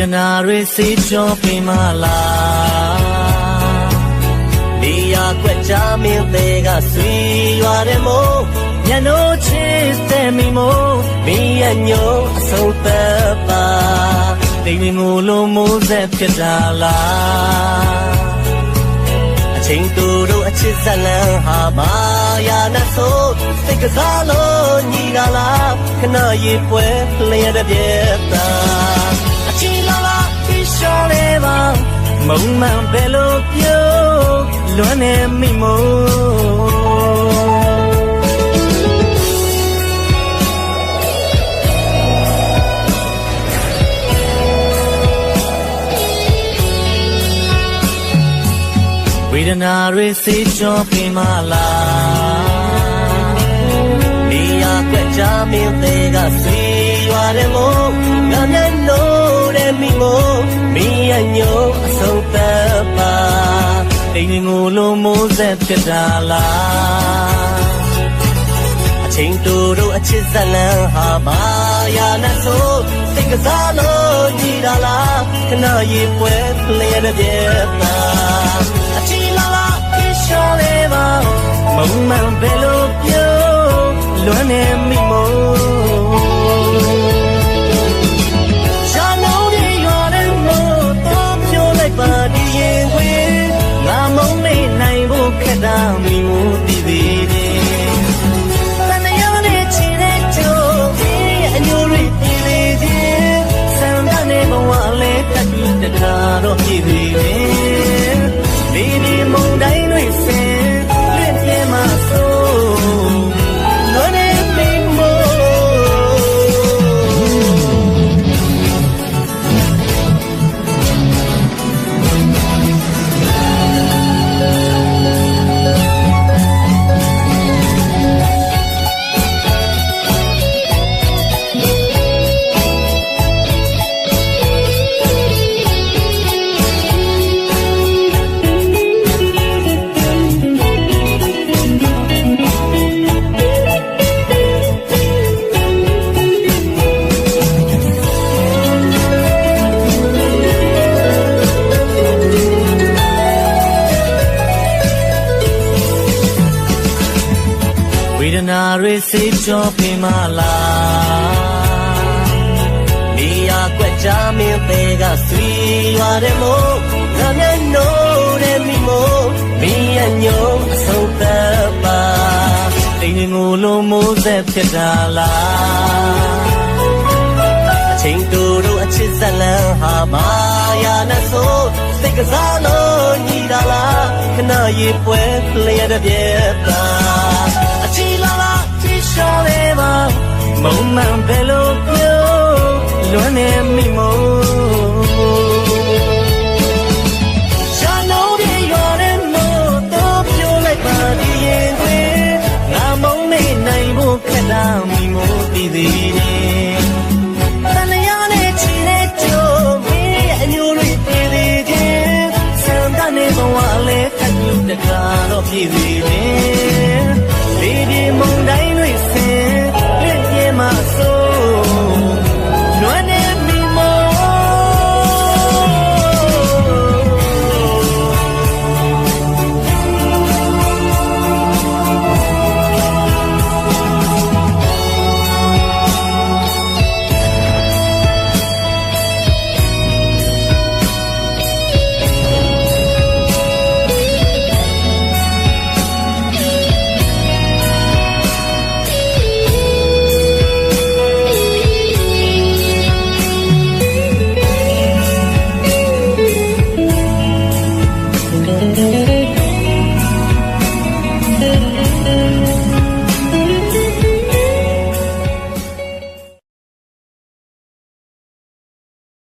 ဒနာတွေစေးကြောပေးမလားနေရာကွက်ချမင်းသေးကဆွေရွာတယ်မို့ညနိုးချစ်တဲ့မိမို့မင်းရဲ့ညို့အဆုံးသက်ပါတိမ်ငိုလိုမိုးဆက်ဖြစ်တာလားအချိန်တူတို့အချစ်ဇလန်းဟာမာယာနဲ့ဆိုစိတ်ကစားလို့ညီတာလားခဏရေပွဲလျက်တဲ့ပြက်တာအချီလာလာ ဒီရှော်လေးပါမုံမှန်ဘယ်လိုပြုံးလွမ်းနေမိမို့ဝေဒနာတွေစေးကြောပေးမလားနေရာကွက်ချမင်းသေးကဆွေရွာတယ်မို့ငါမျက်နှိုး တဲ့မိမို့မင်းရဲ့ညို့အဆုံးသက်ပါတိမ်ငိုလိုမိုးဆက်ဖြစ်တာလားအချိန်တူတို့အချစ်ဇလန်းဟာမာယာနဲ့ဆိုစိတ်ကစားလို့ညီတာလားခဏရေပွဲလျက်တဲ့ပြက်တာအချီလာလာဒီရှော်လေးပါမုံမှန်ဘယ်လိုပြုံးလွမ်းနေ တက် ဒနာတွေစေးကြောပေးမလားနေရာကွက်ချမင်းသေးကဆွေရွာတယ်မို့ငါမျက်နှိုးတဲ့မိမို့မင်းရဲ့ညို့အဆုံးသက်ပါတိမ်ငိုလိုမိုးဆက်ဖြစ်တာလားအချိန်တူတို့အချစ်ဇလန်းဟာမာယာနဲ့ဆိုစိတ်ကစားလို့ညီတာလားခဏရေပွဲလျက်တဲ့ပြက်တာအချီလာလာဒီ ရှော်လေးပါမုံမှန်ဘယ်လိုပြုံးလွမ်းနေမိမို့ရှာလုံးတွေရော်တဲ့မို့တော့ပြောလိုက်ပါဒီရင်ခွေငါမုံမေ့နိုင်ဖို့ခက်တာမိမို့တည်သေးတယ်တန်ရနဲ့ချီတဲ့ကြိုးမင်းရဲ့အညိုတွေတည်သေးတယ်ဆန္ဒနဲ့ဘဝလေးခက်လို့တကားတော့ပြည့်သေးတယ်